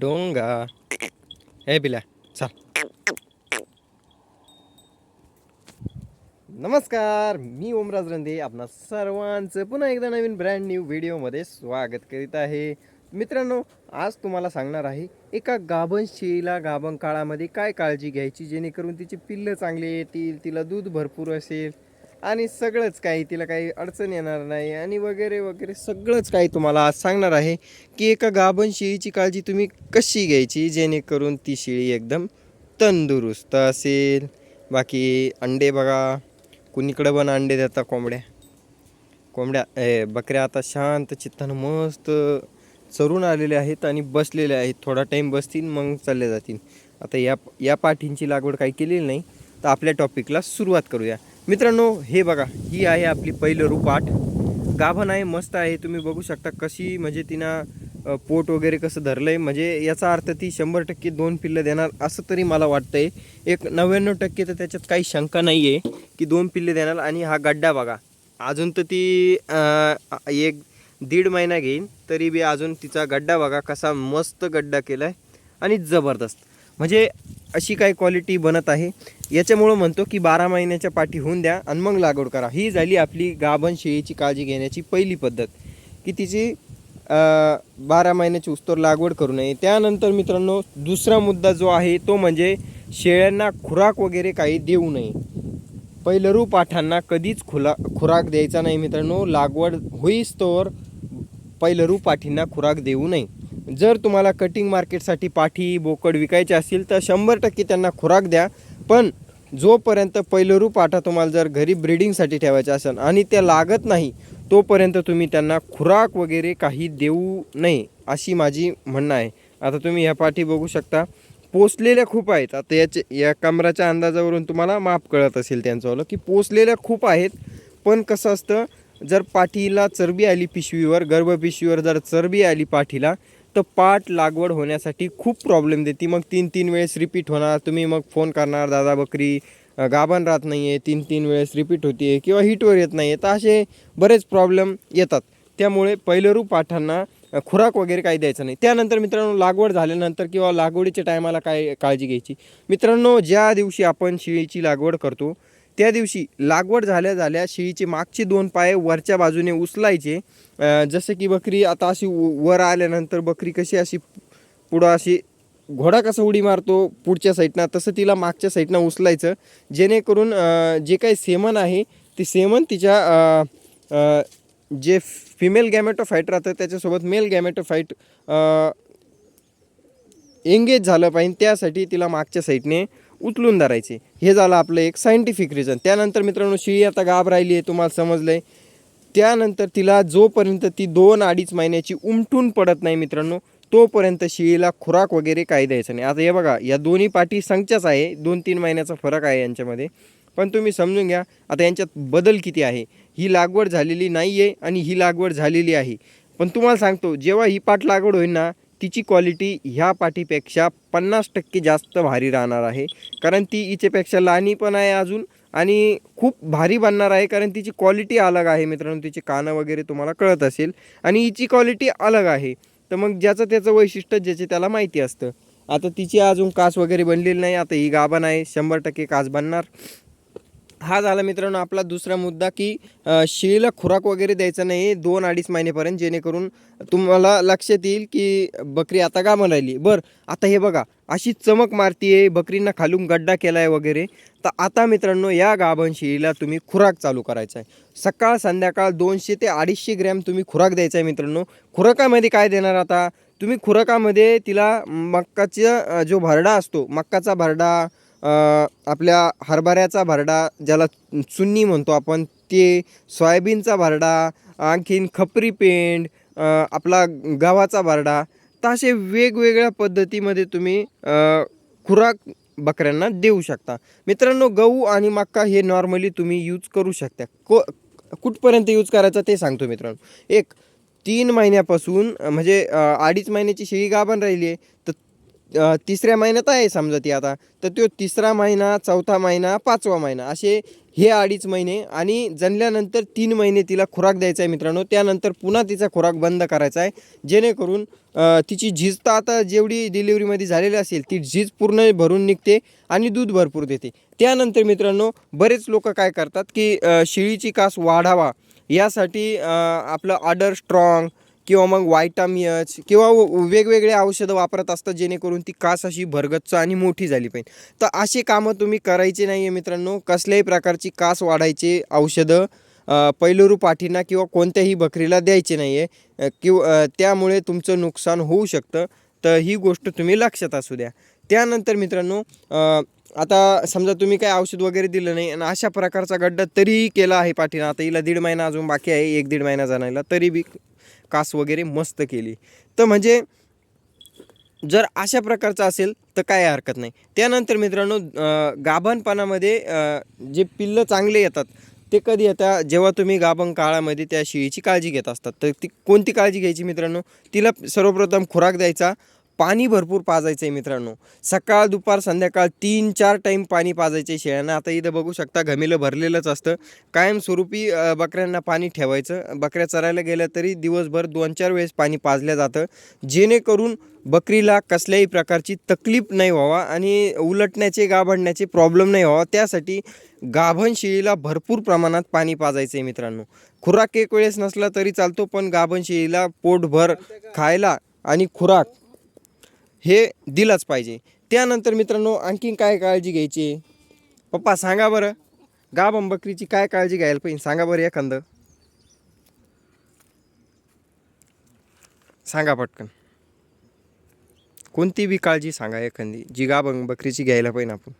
डोंगा हे बिल्या चल नमस्कार मी ओमराज रंदे आपणा सर्वांचं पुन्हा एकदा नवीन ब्रँड न्यू व्हिडिओमध्ये स्वागत करीत आहे. मित्रांनो आज तुम्हाला सांगणार आहे एका गाभण शेळीला गाभण काळामध्ये काय काळजी घ्यायची जेणेकरून तिची पिल्लं चांगली येतील तिला दूध भरपूर असेल आणि सगळंच काही तिला काही अडचण येणार नाही आणि वगैरे वगैरे सगळंच काही तुम्हाला आज सांगणार आहे की एका गाभण शेळीची काळजी तुम्ही कशी घ्यायची जेणेकरून ती शेळी एकदम तंदुरुस्त असेल? बाकी अंडे बघा. कुणीकडं पण अंडे देतात कोंबड्या? कोंबड्या ए बकऱ्या आता शांत चित्तानं मस्त चरून आलेले आहेत आणि बसलेले आहेत. थोडा टाईम बसतील मग चालले जातील. आता या या पाठींची लागवड काही केलेली नाही. तर आपल्या टॉपिकला सुरुवात करूया. मित्रांनो हे बघा ही आहे आपली पहिलं रूपाठ गाभण आहे मस्त आहे तुम्ही बघू शकता कशी म्हणजे तिनं पोट वगैरे कसं धरलं आहे म्हणजे याचा अर्थ ती शंभर टक्के दोन पिल्लं देणार असं तरी मला वाटतंय. एक नव्याण्णव टक्के तर त्याच्यात काही शंका नाही आहे की दोन पिल्ले देणार. आणि हा गड्डा बघा अजून तर ती एक दीड महिना घेईन तरी बी अजून तिचा गड्डा बघा कसा मस्त गड्डा केला आहे आणि जबरदस्त. म्हणजे अशी काही क्वालिटी बनत आहे? याच्यामुळं म्हणतो की बारा महिन्याच्या पाठी होऊन द्या आणि मग लागवड करा. ही झाली आपली गाभण शेळीची काळजी घेण्याची पहिली पद्धत की तिची बारा महिन्याची उस्तोर लागवड करू नये. त्यानंतर मित्रांनो दुसरा मुद्दा जो आहे तो म्हणजे शेळ्यांना खुराक वगैरे काही देऊ नये. पहिलरू पाठांना कधीच खुला खुराक द्यायचा नाही मित्रांनो. लागवड होईस्तोवर पहिलरू पाठींना खुराक देऊ नये. जर तुम्हाला कटिंग मार्केटसाठी पाठी बोकड विकायचे असतील तर शंभर टक्के त्यांना खुराक द्या. पण जोपर्यंत पहिलरू पाठा तुम्हाला जर घरी ब्रीडिंगसाठी ठेवायचे असेल आणि त्या लागत नाही तोपर्यंत तुम्ही त्यांना खुराक वगैरे काही देऊ नये अशी माझी म्हणणं आहे. आता तुम्ही ह्या पाठी बघू शकता. पोचलेल्या खूप आहेत. आता याचे या कमराच्या अंदाजावरून तुम्हाला माप कळत असेल त्यांचं की पोचलेल्या खूप आहेत. पण कसं असतं जर पाठीला चरबी आली पिशवीवर गर्भपिशवीवर जर चरबी आली पाठीला तर पाठ लागवड होण्यासाठी खूप प्रॉब्लेम देते. मग तीन तीन वेळेस रिपीट होणार तुम्ही मग फोन करणार दादा बकरी गाभण राहत नाही आहे तीन तीन वेळेस रिपीट होते किंवा हिटवर येत नाही आहे तर असे बरेच प्रॉब्लेम येतात. त्यामुळे पहिलरू पाठांना खुराक वगैरे काही द्यायचं नाही. त्यानंतर मित्रांनो लागवड झाल्यानंतर किंवा लागवडीच्या टायमाला काय काळजी घ्यायची? मित्रांनो ज्या दिवशी आपण शेळीची लागवड करतो त्या दिवशी लागवड झाल्या झाल्या शेळीचे मागचे दोन पाय वरच्या बाजूने उचलायचे. जसं की बकरी आता अशी वर आल्यानंतर बकरी कशी अशी पुढं अशी घोडा कसा उडी मारतो पुढच्या साईडनं तसं तिला मागच्या साईडनं उचलायचं. जेणेकरून जे काही सेमन आहे ते सेमन तिच्या जे फिमेल गॅमेटोफाईट राहतं त्याच्यासोबत मेल गॅमेटोफाईट एंगेज झालं पाहिजे. त्यासाठी तिला मागच्या साईडने उचलून धरायचे. हे झालं आपलं एक सायंटिफिक रिझन त्यानंतर मित्रांनो शिळी आता गाभ राहिली आहे तुम्हाला समजलं आहे त्यानंतर तिला जोपर्यंत ती दोन अडीच महिन्याची उमटून पडत नाही मित्रांनो तोपर्यंत शिळीला खुराक वगैरे काही द्यायचं नाही. आता हे बघा या दोन्ही पाठी संख्याच आहे दोन तीन महिन्याचा फरक आहे यांच्यामध्ये. पण तुम्ही समजून घ्या आता यांच्यात बदल किती आहे? ही लागवड झालेली नाही आहे आणि ही लागवड झालेली आहे. पण तुम्हाला सांगतो जेव्हा ही पाठ लागवड होईल ना तिची क्वालिटी ह्या पाठीपेक्षा पन्नास टक्के जास्त भारी राहणार आहे. कारण ती हिच्यापेक्षा लहानी पण आहे अजून आणि खूप भारी बनणार आहे कारण तिची क्वालिटी अलग आहे मित्रांनो. तिची कानं वगैरे तुम्हाला कळत असेल. आणि हिची क्वालिटी अलग आहे. तर मग ज्याचं त्याचं वैशिष्ट्य ज्याचे त्याला माहिती असतं. आता तिची अजून कास वगैरे बनलेली नाही. आता ही गाभण आहे. शंभर टक्के कास बनणार. हा झाला मित्रांनो आपला दुसरा मुद्दा की शेळीला खुराक वगैरे द्यायचा नाही दोन अडीच महिनेपर्यंत जेणेकरून तुम्हाला लक्षात येईल की बकरी आता का राहिली बरं आता हे बघा अशी चमक मारतीये बकरींना खालून गड्डा केला आहे वगैरे. तर आता मित्रांनो या गाभण शेळीला तुम्ही खुराक चालू करायचा आहे सकाळ संध्याकाळ दोनशे ते अडीचशे ग्रॅम तुम्ही खुराक द्यायचा आहे मित्रांनो. खुराकामध्ये काय देणार आता? तुम्ही खुराकामध्ये तिला मक्काचा जो भरडा असतो मक्काचा भरडा आपल्या हरभऱ्याचा भरडा ज्याला चुन्नी म्हणतो आपण ते सोयाबीनचा भरडा आणखीन खपरी पेंड आपला गव्हाचा भरडा तर असे वेगवेगळ्या पद्धतीमध्ये तुम्ही खुराक बकऱ्यांना देऊ शकता. मित्रांनो गहू आणि मक्का हे नॉर्मली तुम्ही यूज करू शकता. को कुठपर्यंत यूज करायचं ते सांगतो मित्रांनो. एक तीन महिन्यापासून म्हणजे अडीच महिन्याची शेळी गाभण राहिली आहे तर तिसऱ्या महिन्यात आहे समजा ती आता. तर तो तिसरा महिना चौथा महिना पाचवा महिना असे हे अडीच महिने आणि जणल्यानंतर तीन महिने तिला खुराक द्यायचा आहे मित्रांनो. त्यानंतर पुन्हा तिचा खुराक बंद करायचा आहे. जेणेकरून तिची झीज तर आता जेवढी डिलिव्हरीमध्ये झालेली असेल ती झीज पूर्ण भरून निघते आणि दूध भरपूर देते. त्यानंतर मित्रांनो बरेच लोक काय करतात की शिळीची शेळीची कास वाढावा यासाठी आपलं आडर स्ट्रॉंग किंवा मग वायटामियच किंवा व- वेगवेगळे औषधं वापरत असतात जेणेकरून ती कास अशी भरगच्च आणि मोठी झाली पाहिजे. तर अशी कामं तुम्ही करायची नाही आहे मित्रांनो. कसल्याही प्रकारची कास वाढायचे औषधं पैलुरू पाठींना किंवा कोणत्याही बकरीला द्यायचे नाही आहे किंवा त्यामुळे तुमचं नुकसान होऊ शकतं. तर ही गोष्ट तुम्ही लक्षात असू द्या. त्यानंतर मित्रांनो आता समजा तुम्ही काय औषध वगैरे दिलं नाही आणि अशा प्रकारचा गड्डा तरीही केला आहे पाठीनं. आता हिला दीड महिना अजून बाकी आहे एक दीड महिना जाणायला तरी बी कास वगैरे मस्त केली. तर म्हणजे जर अशा प्रकारचं असेल तर काय हरकत नाही. त्यानंतर मित्रांनो गाभणपणामध्ये जे पिल्लं चांगले येतात ते कधी येतात जेव्हा तुम्ही गाभण काळामध्ये त्या शेळीची काळजी घेत असतात. तर ती कोणती काळजी घ्यायची मित्रांनो? तिला सर्वप्रथम खुराक द्यायचा पाणी भरपूर पाजायचं आहे मित्रांनो. सकाळ दुपार संध्याकाळ तीन चार टाईम पाणी पाजायचे आहे शेळ्यांना. आता इथं बघू शकता घमेलं भरलेलंच असतं. कायमस्वरूपी बकऱ्यांना पाणी ठेवायचं. बकऱ्या चरायला गेल्या तरी दिवसभर दोन चार वेळेस पाणी पाजलं जातं. जेणेकरून बकरीला कसल्याही प्रकारची तकलीफ नाही व्हावा आणि उलटण्याचे गाभडण्याचे प्रॉब्लेम नाही व्हावा. त्यासाठी गाभण शेळीला भरपूर प्रमाणात पाणी पाजायचं आहे मित्रांनो. खुराक एक वेळेस नसला तरी चालतो पण गाभण शेळीला पोटभर खायला आणि खुराक हे दिलंच पाहिजे. त्यानंतर मित्रांनो आणखीन काय काळजी घ्यायची? पप्पा सांगा बरं. गाभण बकरीची काय काळजी घ्यायला पाहिजे? सांगा बरं एखादं. सांगा पटकन. कोणती बी काळजी सांगा एखादी जी गाभण बकरीची घ्यायला पाहिजे आपण.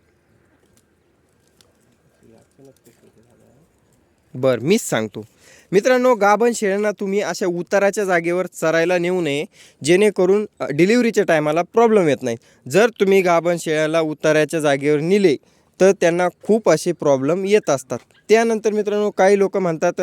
बरं मीच सांगतो. मित्रांनो गाभण शेळ्यांना तुम्ही अशा उताराच्या जागेवर चरायला नेऊ नये जेणेकरून डिलिव्हरीच्या टायमाला प्रॉब्लेम येत नाही. जर तुम्ही गाभण शेळ्याला उताराच्या जागेवर नेले तर त्यांना खूप असे प्रॉब्लेम येत असतात. त्यानंतर मित्रांनो काही लोक म्हणतात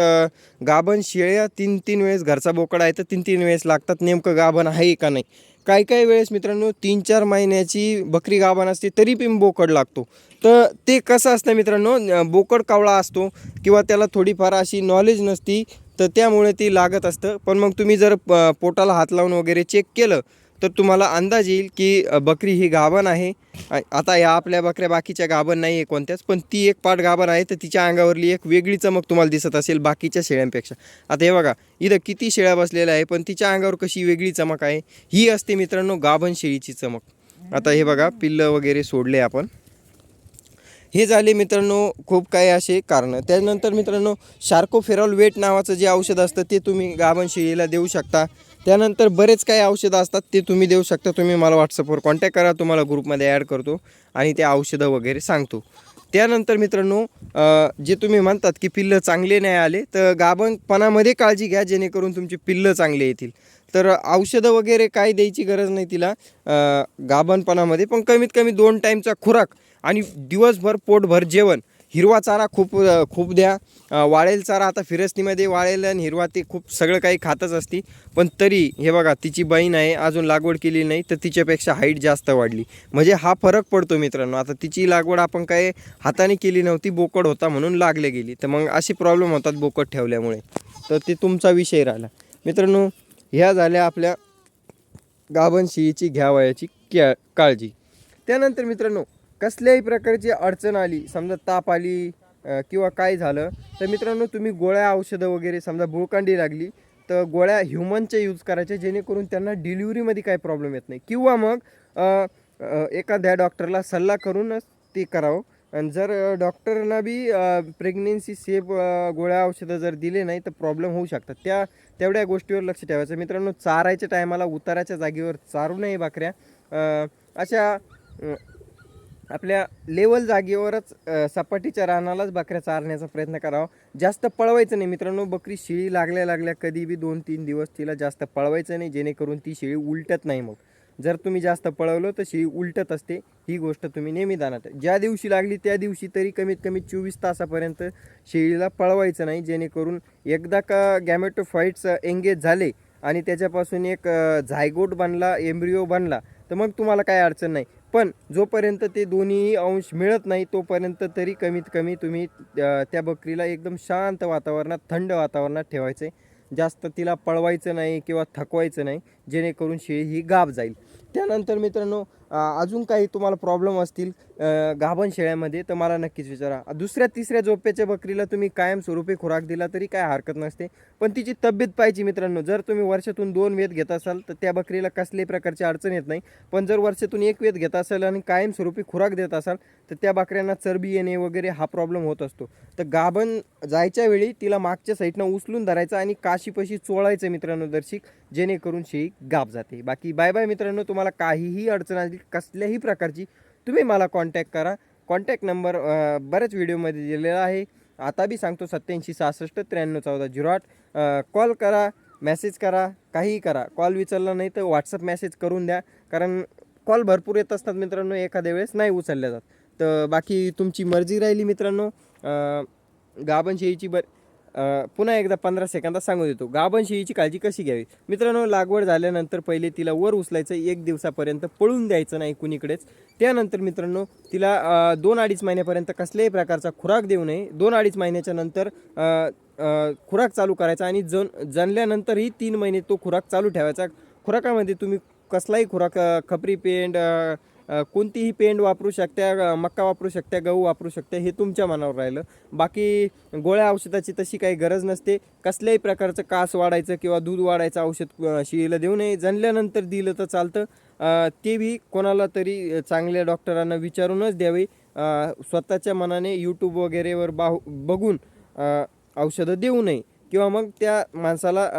गाभण शेळ्या तीन तीन वेळेस घरचा बोकडा आहे तर तीन तीन वेळेस लागतात. नेमकं गाभण आहे का नाही? काही काही वेळेस मित्रांनो तीन चार महिन्याची बकरी गाभण असते तरी पण बोकड लागतो. तर ते कसं असतं मित्रांनो बोकड कावळा असतो किंवा त्याला थोडीफार अशी नॉलेज नसती तर त्यामुळे ती लागत असतं. पण मग तुम्ही जर प- पोटाला हात लावून वगैरे चेक केलं तर तुम्हाला अंदाज येईल की बकरी ही गाभण आहे. आता या आपल्या बकऱ्या बाकीच्या गाभण नाही आहे कोणत्याच पण ती एक पाठ गाभण आहे तर तिच्या अंगावरली एक वेगळी चमक तुम्हाला दिसत असेल बाकीच्या शेळ्यांपेक्षा. आता हे बघा इथं किती शेळ्या बसलेल्या आहे पण तिच्या अंगावर कशी वेगळी चमक आहे ही असते मित्रांनो गाभण शेळीची चमक. आता हे बघा पिल्लं वगैरे सोडले आपण. हे झाले मित्रांनो खूप काही असे कारणं. त्यानंतर मित्रांनो शार्कोफेरॉल वेट नावाचं जे औषध असतं ते तुम्ही गाभण शेळीला देऊ शकता. त्यानंतर बरेच काही औषधं असतात ते तुम्ही देऊ शकता. तुम्ही मला व्हॉट्सअपवर कॉन्टॅक्ट करा तुम्हाला ग्रुपमध्ये ॲड करतो आणि ते औषधं वगैरे सांगतो. त्यानंतर मित्रांनो जे तुम्ही म्हणतात की पिल्लं चांगले नाही आले तर गाभणपणामध्ये काळजी घ्या जेणेकरून तुमची पिल्लं चांगले येतील. तर औषधं वगैरे काय द्यायची गरज नाही तिला गाभणपणामध्ये. पण कमीत कमी दोन टाईमचा खुराक आणि दिवसभर पोटभर जेवण. हिरवा चारा खूप खूप द्या. वाळेल चारा आता फिरस्तीमध्ये वाळेल आणि हिरवा ते खूप सगळं काही खातच असती. पण तरी हे बघा तिची बहीण आहे अजून लागवड केली नाही तर तिच्यापेक्षा हाईट जास्त वाढली. म्हणजे हा फरक पडतो मित्रांनो. आता तिची लागवड आपण काय हाताने केली नव्हती बोकड होता म्हणून लागले गेली. तर मग अशी प्रॉब्लेम होतात बोकड ठेवल्यामुळे. तर ते तुमचा विषय राहिला. मित्रांनो ह्या झाल्या आपल्या गाभण शिळीची घ्यावयाची क्या काळजी. त्यानंतर मित्रांनो कसल्याही प्रकारची अडचण आली समजा ताप आली किंवा काय झालं तर मित्रांनो तुम्ही गोळ्या औषधं वगैरे समजा बुळकांडी लागली तर गोळ्या ह्युमनच्या यूज करायच्या जेणेकरून त्यांना डिलिव्हरीमध्ये काही प्रॉब्लेम येत नाही. किंवा मग एखाद्या डॉक्टरला सल्ला करूनच ते करावं. आणि जर डॉक्टरना बी प्रेग्नेन्सी सेफ गोळ्या औषधं जर दिले नाही तर प्रॉब्लेम होऊ शकतात. त्या तेवढ्या गोष्टीवर लक्ष ठेवायचं. मित्रांनो चारायच्या टायमाला उताराच्या जागेवर चारू नये बकऱ्या. अशा आपल्या लेवल जागेवरच सपाटीच्या रानालाच बकऱ्या चारण्याचा प्रयत्न करावा. जास्त पळवायचं नाही. मित्रांनो बकरी शिळी लागल्या लागल्या कधी बी दोन तीन दिवस तिला जास्त पळवायचं नाही. जेणेकरून ती शिळी उलटत नाही मग. जर तुम्ही जास्त पळवलं तर शेळी उलटत असते. ही गोष्ट तुम्ही नेहमी जाणत ज्या दिवशी लागली त्या दिवशी तरी कमीत कमी चोवीस तासापर्यंत शेळीला पळवायचं नाही. जेणेकरून एकदा का गॅमेटोफाईट्स एंगेज झाले आणि त्याच्यापासून एक झायगोट बनला एम्ब्रिओ बनला तर मग तुम्हाला काय अडचण नाही. पण जोपर्यंत ते दोन्ही अंश मिळत नाही तोपर्यंत तरी कमीत कमी तुम्ही त्या बकरीला एकदम शांत वातावरणात थंड वातावरणात ठेवायचं आहे जास्त तिला पळवायचं नाही किंवा थकवायचं नाही जेणेकरून शेळी ही गाब जाईल. त्यानंतर मित्रांनो अजून काही तुम्हाला प्रॉब्लेम असतील गाभण शेळ्यामध्ये तर मला नक्कीच विचारा. दुसऱ्या तिसऱ्या झोपेच्या बकरीला तुम्ही कायमस्वरूपी खुराक दिला तरी काय हरकत नसते. पण तिची तब्येत पाहिजे मित्रांनो. जर तुम्ही वर्षातून दोन वेध घेत असाल तर त्या बकरीला कसल्याही प्रकारची अडचण येत नाही. पण जर वर्षातून एक वेध घेत असाल आणि कायमस्वरूपी खुराक देत असाल तर त्या बकऱ्यांना चरबी येणे वगैरे हा प्रॉब्लेम होत असतो. तर गाभण जायच्या वेळी तिला मागच्या साईडनं उचलून धरायचं आणि काशीपशी चोळायचं मित्रांनो दर्शिक. जेणेकरून शेळी गाप जाते. बाकी बाय बाय मित्रांनो तुम्हाला काहीही अडचण आली कसल्याही प्रकारची तुम्ही मला कॉन्टॅक्ट करा. कॉन्टॅक्ट नंबर बऱ्याच व्हिडिओमध्ये दिलेला आहे. आता बी सांगतो सत्याऐंशी सहासष्ट त्र्याण्णव चौदा झिरो आठ. कॉल करा मेसेज करा काहीही करा. कॉल विचारला नाही तर व्हॉट्सअप मेसेज करून द्या. कारण कॉल भरपूर येत असतात मित्रांनो एखाद्या वेळेस नाही उचलल्या जात. तर बाकी तुमची मर्जी राहिली मित्रांनो. अ, गाभण शेळीची बर पुन्हा एकदा पंधरा सेकंदात सांगू देतो. गाभण शेळीची काळजी कशी घ्यावी? मित्रांनो लागवड झाल्यानंतर पहिले तिला वर उचलायचं एक दिवसापर्यंत पळून द्यायचं नाही कुणीकडेच. त्यानंतर मित्रांनो तिला दोन अडीच महिन्यापर्यंत कसल्याही प्रकारचा खुराक देऊ नये. दोन अडीच महिन्याच्या नंतर खुराक चालू करायचा आणि जन जनल्यानंतरही तीन महिने तो खुराक चालू ठेवायचा. खुराकामध्ये तुम्ही कसलाही खुराक खपरी पेंड कोणतीही पेंड वापरू शकता मक्का वापरू शकता गहू वापरू शकता हे तुमच्या मनावर राहिलं. बाकी गोळ्या औषधाची तशी काही गरज नसते. कसल्याही प्रकारचं कास वाढायचं किंवा दूध वाढायचं औषध शिळीला देऊ नये. जणल्यानंतर दिलं तर चालतं. ते बी कोणाला तरी चांगल्या डॉक्टरांना विचारूनच द्यावे. स्वतःच्या मनाने यूट्यूब वगैरेवर बाहू बघून औषधं देऊ नये. किंवा मग त्या माणसाला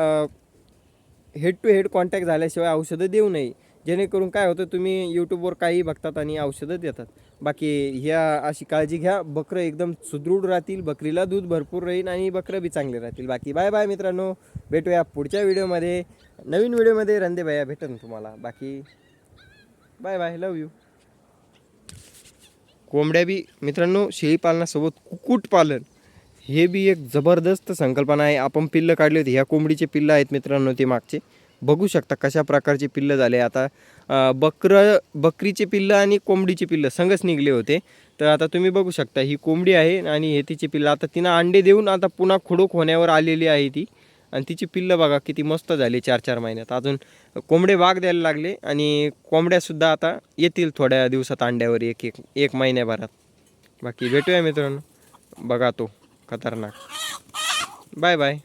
हेड टू हेड कॉन्टॅक्ट झाल्याशिवाय औषधं देऊ नये. जेणेकरून काय होतं तुम्ही यूट्यूबवर काही बघतात आणि औषधं देतात. बाकी ह्या अशी काळजी घ्या बकरं एकदम सुदृढ राहतील बकरीला दूध भरपूर राहील आणि बकरं बी चांगले राहतील. बाकी बाय बाय मित्रांनो भेटूया पुढच्या व्हिडिओमध्ये. नवीन व्हिडिओमध्ये रंदे भैया भेटन तुम्हाला. बाकी बाय बाय लव यू कोंबड्या बी मित्रांनो शेळीपालनासोबत कुक्कुटपालन हे बी एक जबरदस्त संकल्पना आहे. आपण पिल्लं काढली होती ह्या कोंबडीचे पिल्लं आहेत मित्रांनो ते मागचे. बघू शकता कशा प्रकारचे पिल्लं झाले. आता बकरं बकरीचे पिल्लं आणि कोंबडीचे पिल्लं संगच निघले होते. तर आता तुम्ही बघू शकता ही कोंबडी आहे आणि हे तिची पिल्लं. आता तिनं अंडे देऊन आता पुन्हा खुडूक होण्यावर आलेली आहे ती. आणि तिची पिल्लं बघा किती मस्त झाली चार चार महिन्यात. अजून कोंबडे वाघ द्यायला लागले आणि कोंबड्यासुद्धा आता येतील थोड्या दिवसात अंड्यावर एक एक एक महिन्याभरात. बाकी भेटूया मित्रांनो. बघा तो खतरनाक. Bye bye.